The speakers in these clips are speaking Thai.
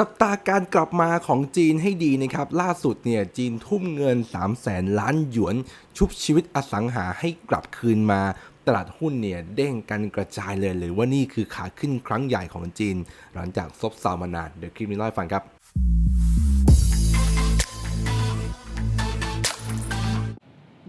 จับตาการกลับมาของจีนให้ดีนะครับ ล่าสุดเนี่ยจีนทุ่มเงิน 3 0 0แสนล้านหยวน ชุบชีวิตอสังหาให้กลับคืนมา ตลาดหุ้นเนี่ยเด้งกันกระจายเลยหรือว่านี่คือขาขึ้นครั้งใหญ่ของจีน หลังจากซบเซามานาน เดี๋ยวคลิปนี้เล่าให้ฟังครับ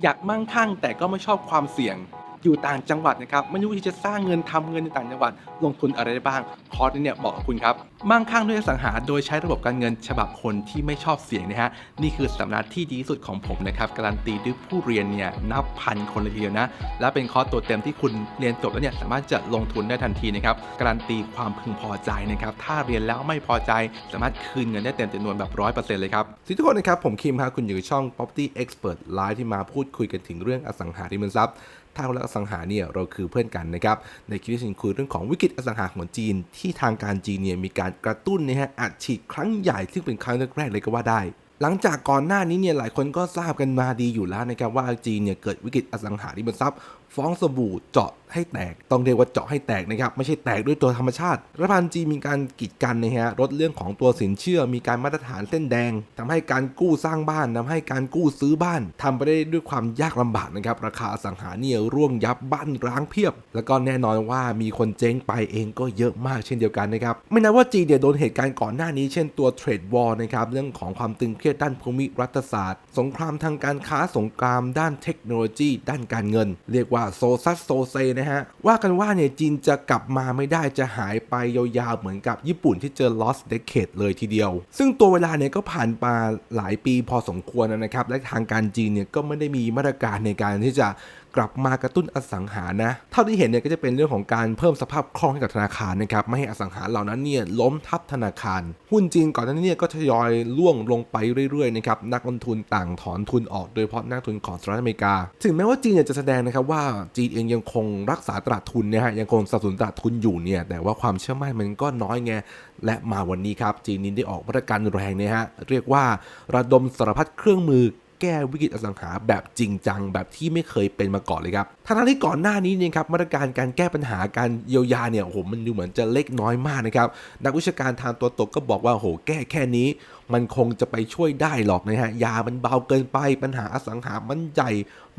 อยากมั่งคั่งแต่ก็ไม่ชอบความเสี่ยง อยู่ต่างจังหวัดนะครับไม่รู้ที่จะสร้างเงินทำเงินในต่างจังหวัด ลงทุนอะไรได้บ้างคอร์สนี้เนี่ยบอกกับคุณครับมั่งคั่งด้วยอสังหาโดยใช้ระบบการเงินฉบับคนที่ไม่ชอบเสี่ยงนะฮะนี่คือสำนักที่ดีสุดของผมนะครับการันตีด้วยผู้เรียนเนี่ยนับพันคนเลยทีเดียวนะและเป็นคอร์สตัวเต็มที่คุณเรียนจบแล้วเนี่ยสามารถจะลงทุนได้ทันทีนะครับการันตีความพึงพอใจนะครับถ้าเรียนแล้วไม่พอใจ สามารถคืนเงินได้เต็มจำนวนแบบร้อยเปอร์เซ็นต์เลยครับสวัสดีทุกคนนะครับผมคิมครับคุณอยู่ช่อง Property Expert Live ที่มาพูดคุยกันถึงเรื่องอสังหาริมทรัพย์ ถ้าเราอสังหาเนี่ยเราคือเพื่อนกันนะครับในคลิปนี้ฉันคุยเรื่องของวิกฤตอสังหาของจีน ที่ทางการจีนเนี่ยมีการกระตุ้นนะฮะอัดฉีดครั้งใหญ่ซึ่งเป็นครั้งแรกๆเลยก็ว่าได้หลังจากก่อนหน้านี้เนี่ยหลายคนก็ทราบกันมาดีอยู่แล้วนะครับว่าจีนเนี่ยเกิดวิกฤตอสังหาริมทรัพย์ฟ้องสบู่เจาะให้แตก ต้องเรียกว่าเจาะให้แตกนะครับ ไม่ใช่แตกด้วยตัวธรรมชาติรัฐบาลจีนมีการกีดกันนะฮะลดเรื่องของตัวสินเชื่อ มีการมาตรฐานเส้นแดงทำให้การกู้สร้างบ้านทำให้การกู้ซื้อบ้านทำไปได้ด้วยความยากลำบากนะครับ ราคาสังหาเนี่ยร่วงยับบ้านร้างเพียบ แล้วก็แน่นอนว่ามีคนเจ๊งไปเองก็เยอะมากเช่นเดียวกันนะครับ ไม่นับว่าจีนเนี่ยโดนเหตุการณ์ก่อนหน้านี้ เช่นตัวเทรดวอลนะครับ เรื่องของความตึงเครียดด้านภูมิรัฐศาสตร์ สงครามทางการค้า สงครามด้านเทคโนโลยี ด้านการเงิน เรียกว่าโซซัสโซเซนะฮะ ว่ากันว่าเนี่ยจีนจะกลับมาไม่ได้จะหายไปยาวๆ เหมือนกับญี่ปุ่นที่เจอ lost decade เลยทีเดียว ซึ่งตัวเวลาเนี่ยก็ผ่านมาหลายปีพอสมควรนะครับ และทางการจีนเนี่ยก็ไม่ได้มีมาตรการในการที่จะกลับมากระตุ้นอสังหานะเท่าที่เห็นเนี่ยก็จะเป็นเรื่องของการเพิ่มสภาพคล่องให้กับธนาคารนะครับไม่ให้อสังหาเหล่านั้นเนี่ยล้มทับธนาคาร หุ้นจีนก่อนหน้านี้เนี่ยก็ทยอยล่วงลงไปเรื่อยๆนะครับนักลงทุนต่างถอนทุนออกโดยเฉพาะนักทุนของสหรัฐอเมริกา ถึงแม้ว่าจีนเนี่ยจะแสดงนะครับว่าจีนเองยังคงรักษาตลาดทุนนะฮะยังคงสนับสนุนตลาดทุนอยู่เนี่ยแต่ว่าความเชื่อมั่นมันก็น้อยไงและมาวันนี้ครับจีนนี้ได้ออกมาตรการแรงเนี่ยฮะเรียกว่าระดมสารพัดเครื่องมือ แก้วิกฤตอสังหาแบบจริงจังแบบที่ไม่เคยเป็นมาก่อนเลยครับทั้งที่ก่อนหน้านี้เนี่ยครับมาตรการการแก้ปัญหาการเยียวยาเนี่ยโอ้โหมันดูเหมือนจะเล็กน้อยมากนะครับนักวิชาการทางตัวตกก็บอกว่าโอ้โหแก้แค่นี้ มันคงจะไปช่วยได้หรอกนะฮะยามันเบาเกินไปปัญหาอสังหามันใหญ่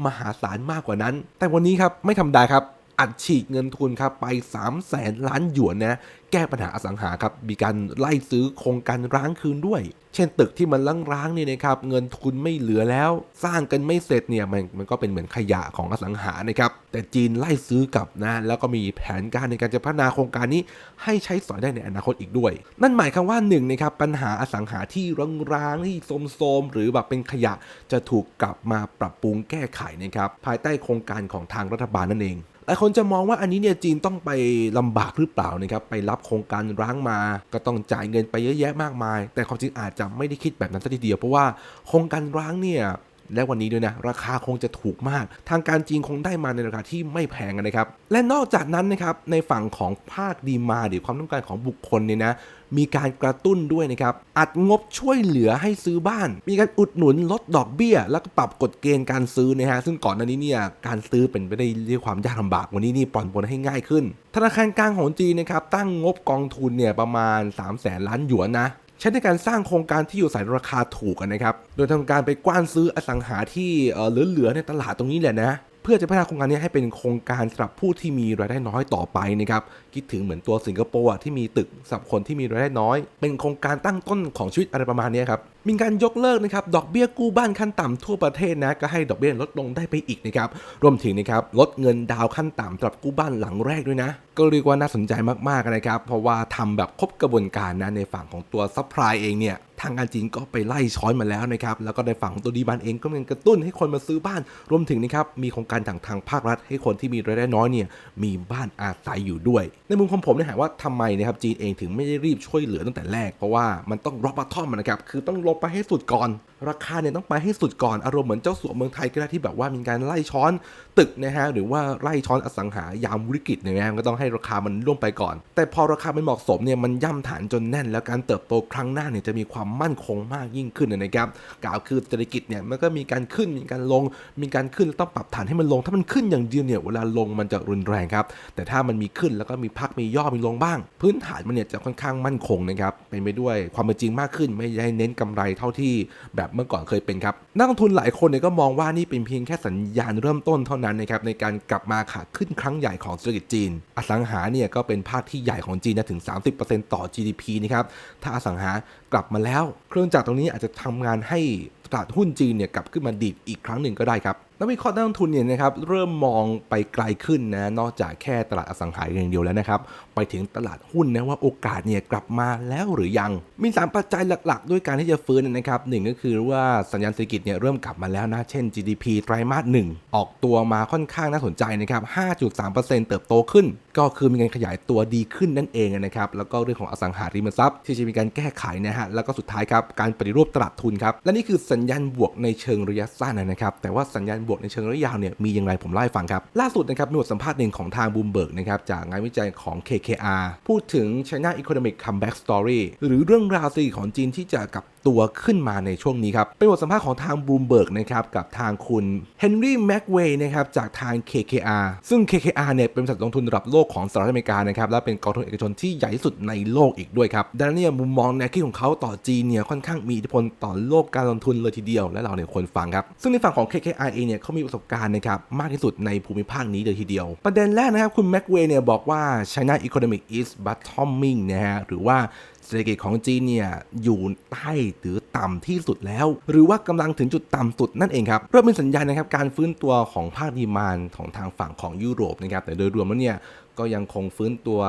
มหาศาลมากกว่านั้น แต่วันนี้ครับไม่ทำได้ครับ อัดฉีดเงินทุนครับไป 3 0 0แสนล้านหยวนนะแก้ปัญหาอสังหาครับมีการไล่ซื้อโครงการร้างคืนด้วย เช่นตึกที่มันร้างๆนี่นะครับเงินทุนไม่เหลือแล้ว สร้างกันไม่เสร็จเนี่ยมันมันก็เป็นเหมือนขยะของอสังหานะครับแต่จีนไล่ซื้อกลับนะแล้วก็มีแผนการในการจะพัฒนาโครงการนี้ ให้ใช้สอยได้ในอนาคตอีกด้วย นั่นหมายความว่าหนึ่งนะครับปัญหาอสังหาที่ร้างๆที่โทมๆหรือแบบเป็นขยะจะถูกกลับมาปรับปรุงแก้ไขนะครับภายใต้โครงการของทางรัฐบาลนั่นเอง หลายคนจะมองว่าอันนี้เนี่ยจีนต้องไปลำบากหรือเปล่านะครับไปรับโครงการร้างมา ก็ต้องจ่ายเงินไปเยอะแยะมากมาย แต่ความจริงอาจจะไม่ได้คิดแบบนั้นซะทีเดียวเพราะว่าโครงการร้างเนี่ยและวันนี้ด้วยนะ ราคาคงจะถูกมาก ทางการจีนคงได้มาในราคาที่ไม่แพงนะครับ และนอกจากนั้นนะครับ ในฝั่งของภาคดีมาหรือความต้องการของบุคคลเนี่ยนะ มีการกระตุ้นด้วยนะครับ อัดงบช่วยเหลือให้ซื้อบ้าน มีการอุดหนุนลดดอกเบี้ย แล้วก็ปรับกฎเกณฑ์การซื้อนะฮะ ซึ่งก่อนหน้านี้เนี่ยการซื้อเป็นไปได้ด้วยความยากลำบาก วันนี้นี่ปลอนปลนให้ง่ายขึ้น ธนาคารกลางของจีนนะครับตั้งงบกองทุนเนี่ยประมาณ 3 0 0แสนล้านหยวนนะใช้ในการสร้างโครงการที่อยู่สายราคาถูกกันนะครับ โดยทำการไปกว้านซื้ออสังหาที่เออเหลือๆในตลาดตรงนี้แหละนะ พื่อจะพัฒนาโครงการนี้ให้เป็นโครงการสำหรับผู้ที่มีรายได้น้อยต่อไปนะครับคิดถึงเหมือนตัวสิงคโปร์อะที่มีตึกสำหรับคนที่มีรายได้น้อย เป็นโครงการตั้งต้นของชีวิตอะไรประมาณนี้ครับ มีการยกเลิกนะครับดอกเบี้ยกู้บ้านขั้นต่ำทั่วประเทศนะก็ให้ดอกเบี้ยลดลงได้ไปอีกนะครับรวมถึงนะครับลดเงินดาวน์ขั้นต่ำสำหรับกู้บ้านหลังแรกด้วยนะ ก็เรียกว่าน่าสนใจมากๆนะครับเพราะว่าทำแบบครบกระบวนการนะในฝั่งของตัวซัพพลายเองเนี่ยทางการจีนก็ไปไล่ช้อนมาแล้วนะครับ แล้วก็ในฝั่งตัวดีบานเองก็เป็นกระตุ้นให้คนมาซื้อบ้าน รวมถึงนะครับมีโครงการทางทางภาครัฐ ให้คนที่มีรายได้น้อยเนี่ยมีบ้านอาศัยอยู่ด้วย ในมุมของผมเนี่ยหาว่าทำไมนะครับจีนเองถึงไม่ได้รีบช่วยเหลือตั้งแต่แรก เพราะว่ามันต้องรอบบัตทอมนะครับ คือต้องลงไปให้สุดก่อนราคาเนี่ยต้องไปให้สุดก่อนอารมณ์เหมือนเจ้าสัวเมืองไทยก็ได้ที่แบบว่ามีการไล่ช้อนตึกนะฮะหรือว่าไล่ช้อนอสังหายามวิกฤตเนี่ยนะก็ต้องให้ราคามันล่วงไปก่อน แต่พอราคามันเหมาะสมเนี่ยมันย่ำฐานจนแน่น แล้วการเติบโตครั้งหน้าเนี่ยจะมีความมั่นคงมากยิ่งขึ้นนะครับกล่าวคือเศรษฐกิจเนี่ยมันก็มีการขึ้นมีการลง มีการขึ้นแล้วต้องปรับฐานให้มันลง ถ้ามันขึ้นอย่างเดียวเนี่ยเวลาลงมันจะรุนแรงครับแต่ถ้ามันมีขึ้นแล้วก็มีพักมีย่อมีลงบ้าง พื้นฐานมันเนี่ยจะค่อนข้างมั่นคงนะครับเป็นไปด้วยความเป็นจริงมากขึ้นไม่ได้เน้นกำไรเท่าที่แบบเมื่อก่อนเคยเป็นครับ นักลงทุนหลายคนเนี่ยก็มองว่านี่เป็นเพียงแค่สัญญาณเริ่มต้นเท่านั้นนะครับในการกลับมาขาขึ้นครั้งใหญ่ของเศรษฐกิจจีน อสังหาเนี่ยก็เป็นภาคที่ใหญ่ของจีนนะถึง 30%ต่อ GDP นะครับถ้าอสังหากลับมาแล้ว เครื่องจักรตรงนี้อาจจะทำงานให้ตลาดหุ้นจีนเนี่ยกลับขึ้นมาดีดอีกครั้งหนึ่งก็ได้ครับ นักวิเคราะห์นักลงทุนเนี่ยนะครับเริ่มมองไปไกลขึ้นนะนอกจากแค่ตลาดอสังหาอย่างเดียวแล้วนะครับไปถึงตลาดหุ้นนะว่าโอกาสเนี่ยกลับมาแล้วหรือยัง มี 3 ปัจจัยหลักๆ ด้วยการที่จะฟื้นนะครับหนึ่งก็คือว่าสัญญาณเศรษฐกิจเนี่ยเริ่มกลับมาแล้วนะเช่น GDP ไตรมาสหนึ่งออกตัวมาค่อนข้างน่าสนใจนะครับ 5.3%เติบโตขึ้น ก็คือมีการขยายตัวดีขึ้นนั่นเองนะครับแล้วก็เรื่องของอสังหาริมทรัพย์ที่จะมีการแก้ไขนะฮะแล้วก็สุดท้ายครับการปฏิรูปตลาดทุนครับและนี่คือสัญญาณบวกในเชิงระยะสั้นนะครับแต่ว่าสัญญาณบวกในเชิงระยะยาวเนี่ยมีอย่างไรผมเล่าให้ฟังครับ ล่าสุดนะครับมีบทสัมภาษณ์หนึ่งของทางบูมเบิร์กนะครับจากงานวิจัยของ KKR พูดถึง China Economic Comeback Story หรือเรื่องราวเศรษฐกิจของจีนที่จะกลับตัวขึ้นมาในช่วงนี้ครับ เป็นบทสัมภาษณ์ของทางบูมเบิร์กนะครับกับทางคุณเฮนรี่แม็กเวย์นะครับจากทาง KKR ซึ่ง KKR เนี่ยเป็นบริษัทลงทุนระดับโลกของสหรัฐอเมริกานะครับและเป็นกองทุนเอกชนที่ใหญ่ที่สุดในโลกอีกด้วยครับดังนั้นเนี่ยมุมมองแนวคิดของเขาต่อจีนเนี่ยค่อนข้างมีอิทธิพลต่อโลกการลงทุนเลยทีเดียว และเราเนี่ยควรฟังครับซึ่งในฝั่งของ KKR เองเนี่ยเขามีประสบการณ์นะครับมากที่สุดในภูมิภาคนี้เลยทีเดียว ประเด็นแรกนะครับคุณแม็กเวย์เนี่ยบอกว่า China economic is bottoming นะฮะหรือว่าเศรษฐกิจของจีนเนี่ยอยู่ใต้หรือต่ำที่สุดแล้ว หรือว่ากำลังถึงจุดต่ำสุดนั่นเองครับเริ่มเป็นสัญญาณนะครับการฟื้นตัวของภาคดีมานของทางฝั่งของยุโรปนะครับแต่โดยรวมแล้วเนี่ย ก็ยังคงฟื้นตัว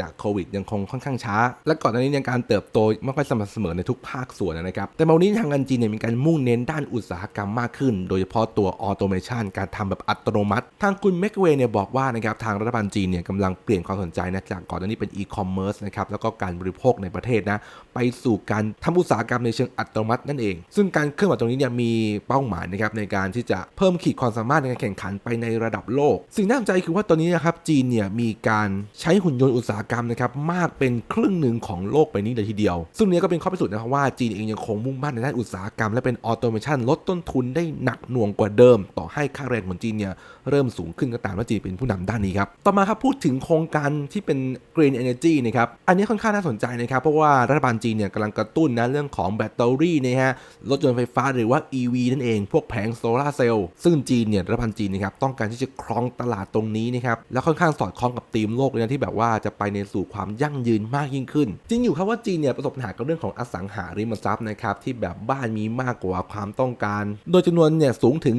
จากโควิด ยังคงค่อนข้างช้า และก่อนหน้านี้ยังการเติบโตไม่ค่อยสม่ำเสมอในทุกภาคส่วนนะครับ แต่มาวันนี้ทางการจีนเนี่ยมีการมุ่งเน้นด้านอุตสาหกรรมมากขึ้น โดยเฉพาะตัวออโตเมชันการทำแบบอัตโนมัติ ทางคุณแม็กเวย์เนี่ยบอกว่านะครับทางรัฐบาลจีนเนี่ยกำลังเปลี่ยนความสนใจนะจากก่อนหน้านี้เป็นอีคอมเมิร์ซนะครับแล้วก็การบริโภคในประเทศนะไปสู่การทำอุตสาหกรรมในเชิงอัตโนมัตินั่นเอง ซึ่งการเคลื่อนไหวตรงนี้เนี่ยมีเป้าหมายนะครับในการที่จะเพิ่มขีดความสามารถในการแข่งขันไปในระดับโลก สิ่งน่าสนใจคือว่าตอนนี้นะครับจีนเนี่ยมีการใช้หุ่นยนต์อุตสาหกรรมนะครับมากเป็นครึ่งหนึ่งของโลกไปนี้เลยทีเดียว ซึ่งเนี้ยก็เป็นข้อพิสูจน์นะครับว่าจีนเองยังคงมุ่งมั่นในด้านอุตสาหกรรม และเป็นออโตเมชันลดต้นทุนได้หนักหน่วงกว่าเดิม ต่อให้ค่าแรงของจีนเนี่ยเริ่มสูงขึ้นก็ตามว่าจีนเป็นผู้นำด้านนี้ครับต่อมาครับพูดถึงโครงการที่เป็น Green Energy นะครับอันนี้ค่อนข้างน่าสนใจนะครับเพราะว่ารัฐบาลจีนเนี่ยกำลังกระตุ้นนะเรื่องของแบตเตอรี่นะฮะรถยนต์ไฟฟ้าหรือว่า EV นั่นเอง พวกแผงโซลาร์เซลล์ซึ่งจีนเนี่ยรัฐบาลจีนนะครับต้องการที่จะครองตลาดตรงนี้นะครับแล้วค่อนข้างสอดคล้องกับธีมโลกเลยนะที่แบบว่าจะไปในสู่ความยั่งยืนมากยิ่งขึ้น จริงอยู่ครับว่าจีนเนี่ยประสบปัญหากับเรื่องของอสังหาริมทรัพย์นะครับที่แบบบ้านมีมากกว่าความต้องการ โดยจำนวนเนี่ยสูงถึง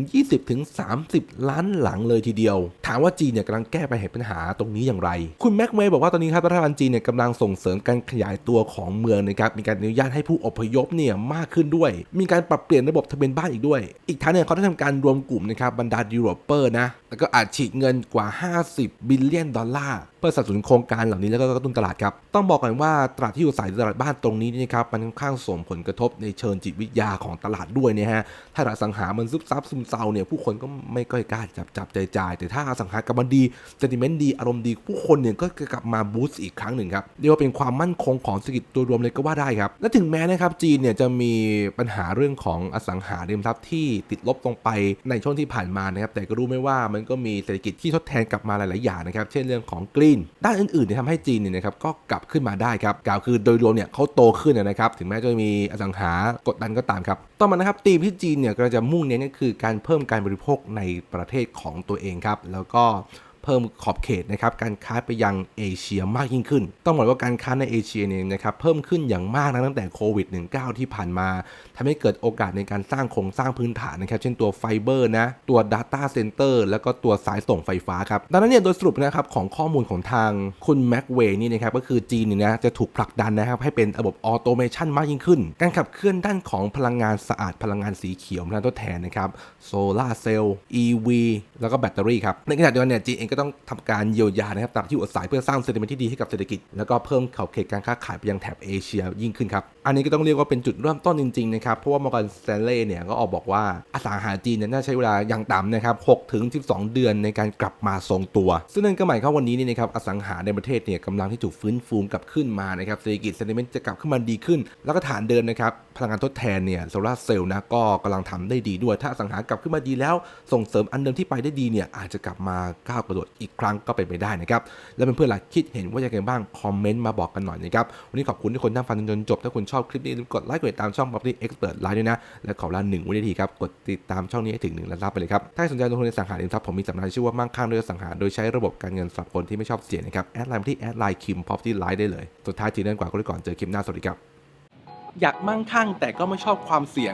20-30 ล้านหลังเลยทีเดียว ถามว่าจีนเนี่ยกำลังแก้ไปเหตุปัญหาตรงนี้อย่างไร คุณแม็กเมย์บอกว่าตอนนี้ครับรัฐบาลจีนเนี่ยกำลังส่งเสริมการขยายตัวของเมืองนะครับมีการอนุญาตให้ผู้อพยพเนี่ยมากขึ้นด้วย มีการปรับเปลี่ยนระบบทะเบียนบ้านอีกด้วย อีกทั้งเนี่ยเขาได้ทำการรวมกลุ่มนะครับบรรดาดีเวลลอปเปอร์นะแล้วก็อาจฉีดเงินกว่า 50 บิลเลียนดอลลาร์ เพื่อสนับสนุนโครงการเหล่านี้แล้วก็กระตุ้นตลาดครับ ต้องบอกก่อนว่าตลาดที่อยู่อายตลาดบ้านตรงนี้นะครับมันค่อนข้างส่งผลกระทบในเชิงจิตวิทยาของตลาดด้วยนะฮะถ้าอสังหามันซุบซับซึมเซาเนี่ยผู้คนก็ไม่ค่อยกล้าจับจับใจจ่าย แต่ถ้าอสังหากลับมาดีเซนติเมนต์ดีอารมณ์ดีผู้คนเนี่ยก็กลับมาบูสต์อีกครั้งหนึ่งครับเรียกว่าเป็นความมั่นคงของเศรษฐกิจตัวรวมเลยก็ว่าได้ครับและถึงแม้นะครับจีนเนี่ยจะมีปัญหาเรื่องของอสังหาริมทรัพย์ที่ติดลบลงไปในช่วงที่ผ่านมานะครับแต่ก็รู้ไหมว่ามันก็มีเศรษฐกิจที่ทดแทนกลับมาหลาย ๆ อย่างนะครับเช่นเรื่องของกรีน ด้านอื่นๆเนี่ยทำให้จีนเนี่ยนะครับก็กลับขึ้นมาได้ครับกล่าวคือโดยรวมเนี่ยเขาโตขึ้นนะครับถึงแม้จะมีอสังหากดดันก็ตามครับต่อมานะครับธีมที่จีนเนี่ยก็จะมุ่งเน้นก็คือการเพิ่มการบริโภคในประเทศของตัวเองครับแล้วก็ เพิ่มขอบเขตนะครับการค้าไปยังเอเชียมากยิ่งขึ้น ต้องบอกว่าการค้าในเอเชียเนี่ยนะครับเพิ่มขึ้นอย่างมากนะตั้งแต่โควิด -19 ที่ผ่านมาทำให้เกิดโอกาสในการสร้างโครงสร้างพื้นฐานนะครับเช่นตัวไฟเบอร์นะตัว Data Center แล้วก็ตัวสายส่งไฟฟ้าครับดังนั้นเนี่ยโดยสรุปนะครับของข้อมูลของทางคุณแม็กเวย์นี่นะครับก็คือจีนเนี่ยนะจะถูกผลักดันนะครับให้เป็นระบบออโตเมชันมากยิ่งขึ้น การขับเคลื่อนด้านของพลังงานสะอาดพลังงานสีเขียวพลังทดแทนนะครับโซลาร์เซลล์ EV แล้วก็แบตเตอรี่ครับในขณะเดียวกันเนี่ยจีนเองก็ต้องทำการเยียวยานะครับตามที่อยู่อาศัยเพื่อสร้างเซนิเมนต์ที่ดีให้กับเศรษฐกิจ แล้วก็เพิ่มขอบเขตการค้าขายไปยังแถบเอเชียยิ่งขึ้นครับ อันนี้ก็ต้องเรียกว่าเป็นจุดเริ่มต้นจริงๆนะครับ เพราะว่ามอร์แกนสแตนเล่เนี่ยก็ออกบอกว่าอสังหาจีนเนี่ยน่าใช้เวลาอย่างต่ำนะครับ6ถึง12 เดือนในการกลับมาทรงตัว ซึ่งนั่นก็หมายความวันนี้นี่นะครับอสังหาในประเทศเนี่ยกำลังที่ถูกฟื้นฟูกลับขึ้นมานะครับเศรษฐกิจเซนิเมนต์จะกลับขึ้นมาดีขึ้น แล้วก็ฐานเดิมนะครับพลังงานทดแทนเนี่ยโซลาร์เซลล์นะก็กำลังทำได้ดีด้วย ถ้าอสังหากลับขึ้นมาดีแล้วส่งเสริมอันเดิมที่ไปได้ดีเนี่ยอาจจะกลับมาก้าวกระโดดอีกครั้งก็เป็นไปได้นะครับ แล้วเพื่อนๆล่ะคิดเห็นว่าอย่างไรบ้างคอมเมนต์มาบอกกันหน่อยนะครับ วันนี้ขอบคุณที่คนนั่งฟังจนจบ ถ้าคุณชอบคลิปนี้อย่าลืมกดไลค์กดติดตามช่อง Property Expert Live ด้วยนะ และขอเวลาหนึ่งวินาทีครับ กดติดตามช่องนี้ให้ถึง1ล้านซับไปเลยครับ ถ้าสนใจลงทุนในสังหาริมทรัพย์ผมมีสัมมนาที่ชื่อว่ามั่งคั่งด้วยสังหาโดยใช้ระบบการเงินสำหรับคนที่ไม่ชอบเสี่ยงนะครับแอดไลน์ที่แอดไลน์คิม Property Live ได้เลยสุดท้ายทีเรื่องกว่าก็ไปก่อนเจอคลิปหน้าสวัสดีครับอยากมั่งคั่งแต่ก็ไม่ชอบความเสี่ยง